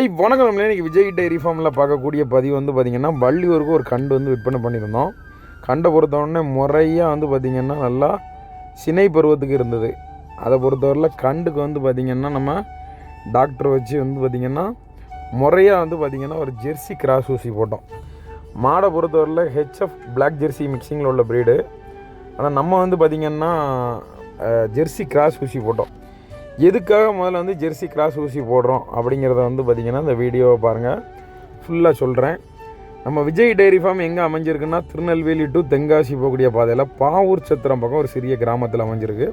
ஐய் வணக்கம் நம்மளே இன்றைக்கி விஜய் டைரி ஃபார்மில் பார்க்கக்கூடிய பதிவு வந்து பார்த்திங்கன்னா வள்ளியூருக்கு ஒரு கண்டு வந்து விற்பனை பண்ணியிருந்தோம். கண்டை பொறுத்தவொடனே முறையாக வந்து பார்த்திங்கன்னா நல்லா சினை பருவத்துக்கு இருந்தது. அதை பொறுத்தவரையில் கண்டுக்கு வந்து பார்த்திங்கன்னா நம்ம டாக்டர் வச்சு வந்து பார்த்திங்கன்னா முறையாக வந்து பார்த்திங்கன்னா ஒரு ஜெர்சி கிராஸ் ஊசி போட்டோம். மாடை பொறுத்தவரையில் ஹெச்எஃப் பிளாக் ஜெர்சி மிக்சிங்கில் உள்ள ப்ரீடு ஆனால் நம்ம வந்து பார்த்திங்கன்னா ஜெர்சி கிராஸ் ஊசி போட்டோம். எதுக்காக முதல்ல வந்து ஜெர்சி கிராஸ் ஊசி போடுறோம் அப்படிங்கிறத வந்து பார்த்திங்கன்னா இந்த வீடியோவை பாருங்கள் ஃபுல்லாக சொல்கிறேன் நம்ம விஜய் டைரி ஃபார்ம் எங்கே அமைஞ்சிருக்குன்னா திருநெல்வேலி டு தென்காசி போகக்கூடிய பாதையில் பாவூர் சத்திரம் பக்கம் ஒரு சிறிய கிராமத்தில் அமைஞ்சிருக்கு.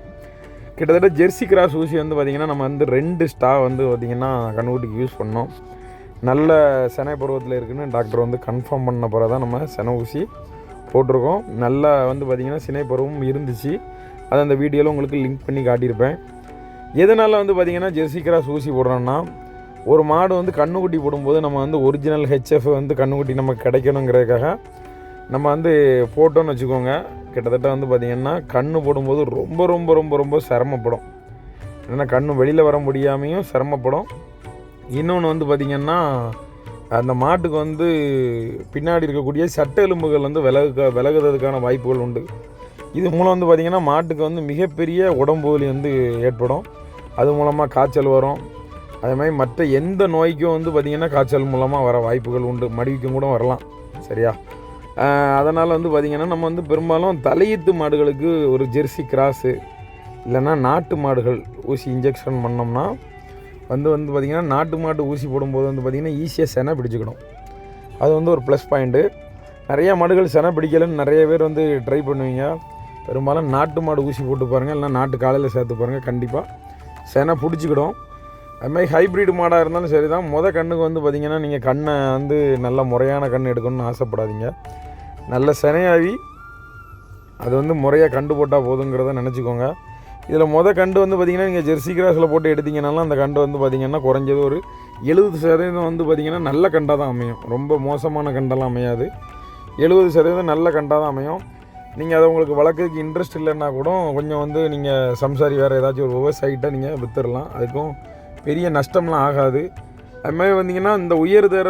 கிட்டத்தட்ட ஜெர்சி கிராஸ் ஊசி வந்து பார்த்திங்கன்னா நம்ம வந்து ரெண்டு ஸ்டா வந்து பார்த்திங்கன்னா கண்ணுக்குட்டிக்கு யூஸ் பண்ணோம். நல்ல செனை பருவத்தில் இருக்குன்னு டாக்டர் வந்து கன்ஃபார்ம் பண்ண பிறகு தான் நம்ம செனை ஊசி போட்டிருக்கோம். நல்லா வந்து பார்த்திங்கன்னா சினை பருவம் இருந்துச்சு. அதை அந்த வீடியோவில் உங்களுக்கு லிங்க் பண்ணி காட்டியிருப்பேன். எதனால் வந்து பார்த்திங்கன்னா ஜெர்சி கிராஸ் ஊசி போடுறோன்னா ஒரு மாடு வந்து கண்ணுக்குட்டி போடும்போது நம்ம வந்து ஒரிஜினல் ஹெச்எஃப் வந்து கண்ணுக்குட்டி நமக்கு கிடைக்கணுங்கிறதுக்காக நம்ம வந்து போட்டோன்னு வச்சுக்கோங்க. கிட்டத்தட்ட வந்து பார்த்திங்கன்னா கண்ணு போடும்போது ரொம்ப ரொம்ப ரொம்ப ரொம்ப சிரமப்படும். ஏன்னா கண்ணு வெளியில் வர முடியாமையும் சிரமப்படும். இன்னொன்று வந்து பார்த்திங்கன்னா அந்த மாட்டுக்கு வந்து பின்னாடி இருக்கக்கூடிய சட்ட எலும்புகள் வந்து விலகு விலகுறதுக்கான வாய்ப்புகள் உண்டு. இது மூலம் வந்து பார்த்திங்கன்னா மாட்டுக்கு வந்து மிகப்பெரிய உடம்பு வலி வந்து ஏற்படும். அது மூலமாக காய்ச்சல் வரும். அதே மாதிரி மற்ற எந்த நோய்க்கும் வந்து பார்த்திங்கன்னா காய்ச்சல் மூலமாக வர வாய்ப்புகள் உண்டு. மடிவுக்கும் கூட வரலாம். சரியா? அதனால் வந்து பார்த்திங்கன்னா நம்ம வந்து பெரும்பாலும் தலையீத்து மாடுகளுக்கு ஒரு ஜெர்சி கிராஸு இல்லைன்னா நாட்டு மாடுகள் ஊசி இன்ஜெக்ஷன் பண்ணோம்னா வந்து வந்து பார்த்திங்கன்னா நாட்டு மாட்டு ஊசி போடும்போது வந்து பார்த்திங்கன்னா ஈஸியாக செனை பிடிச்சிக்கணும் அது வந்து ஒரு ப்ளஸ் பாயிண்ட்டு நிறையா மாடுகள் செனை பிடிக்கலைன்னு நிறைய பேர் வந்து ட்ரை பண்ணுவீங்க. பெரும்பாலும் நாட்டு மாடு ஊசி போட்டு பாருங்கள் இல்லைனா நாட்டு காலையில் சேர்த்து பாருங்கள் கண்டிப்பாக செனை பிடிச்சிக்கிடும். அதுமாதிரி ஹைப்ரிட் மாடாக இருந்தாலும் சரி தான் மொதல் கண்ணுக்கு வந்து பார்த்திங்கன்னா நீங்கள் கண்ணை வந்து நல்ல முறையான கண் எடுக்கணும்னு ஆசைப்படாதீங்க. நல்ல செனையாகி அது வந்து முறையாக கண்டு போட்டால் போதுங்கிறத நினச்சிக்கோங்க. இதில் மொதல் கண்டு வந்து பார்த்திங்கன்னா நீங்கள் ஜெர்சி கிராஸில் போட்டு எடுத்திங்கனாலும் அந்த கண்டு வந்து பார்த்திங்கன்னா குறைஞ்சது ஒரு எழுபது சதவீதம் வந்து பார்த்திங்கன்னா நல்ல கண்டாக தான் அமையும். ரொம்ப மோசமான கண்டெல்லாம் அமையாது. எழுபது சதவீதம் நல்ல கண்டாக தான் அமையும். நீங்கள் அதை உங்களுக்கு வளர்க்குறதுக்கு இன்ட்ரெஸ்ட் இல்லைன்னா கூட கொஞ்சம் வந்து நீங்கள் சம்சாரி வேறு ஏதாச்சும் ஒரு விவசாயிட்ட நீங்கள் விற்றுடலாம் அதுக்கும் பெரிய நஷ்டம்லாம் ஆகாது. அதுமாதிரி வந்தீங்கன்னா இந்த உயர்தர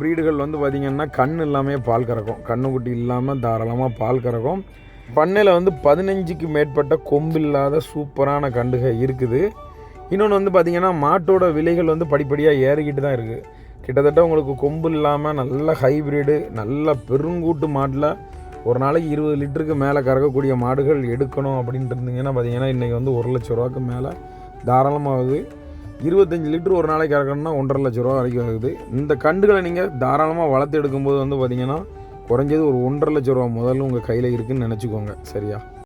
ப்ரீடுகள் வந்து பார்த்திங்கன்னா கண் இல்லாமல் பால் கறக்கும். கண்ணுக்குட்டி இல்லாமல் தாராளமாக பால் கறக்கும். பண்ணையில் வந்து பதினஞ்சுக்கு மேற்பட்ட கொம்பு இல்லாத சூப்பரான கண்டுகள் இருக்குது. இன்னொன்று வந்து பார்த்திங்கன்னா மாட்டோட விலைகள் வந்து படிப்படியாக ஏறிக்கிட்டு தான் இருக்குது கிட்டத்தட்ட உங்களுக்கு கொம்பு இல்லாமல் நல்ல ஹைப்ரிடு நல்ல பெருங்கூட்டு மாட்டில் ஒரு நாளைக்கு இருபது லிட்டருக்கு மேலே கறக்கக்கூடிய மாடுகள் எடுக்கணும் அப்படின்ட்டு இருந்தீங்கன்னா பார்த்தீங்கன்னா இன்றைக்கி வந்து ஒரு லட்ச ரூபாக்கு மேலே தாராளமாகுது. இருபத்தஞ்சி லிட்டர் ஒரு நாளைக்கு கறக்கணும்னா ஒன்றரை லட்ச ரூபா வரைக்கும் ஆகுது. இந்த கண்டுகளை நீங்கள் தாராளமாக வளர்த்து எடுக்கும்போது வந்து பார்த்திங்கன்னா குறைஞ்சது ஒரு ஒன்றரை லட்ச ரூபா முதல்ல உங்கள் கையில் இருக்குதுன்னு நினச்சிக்கோங்க. சரியா?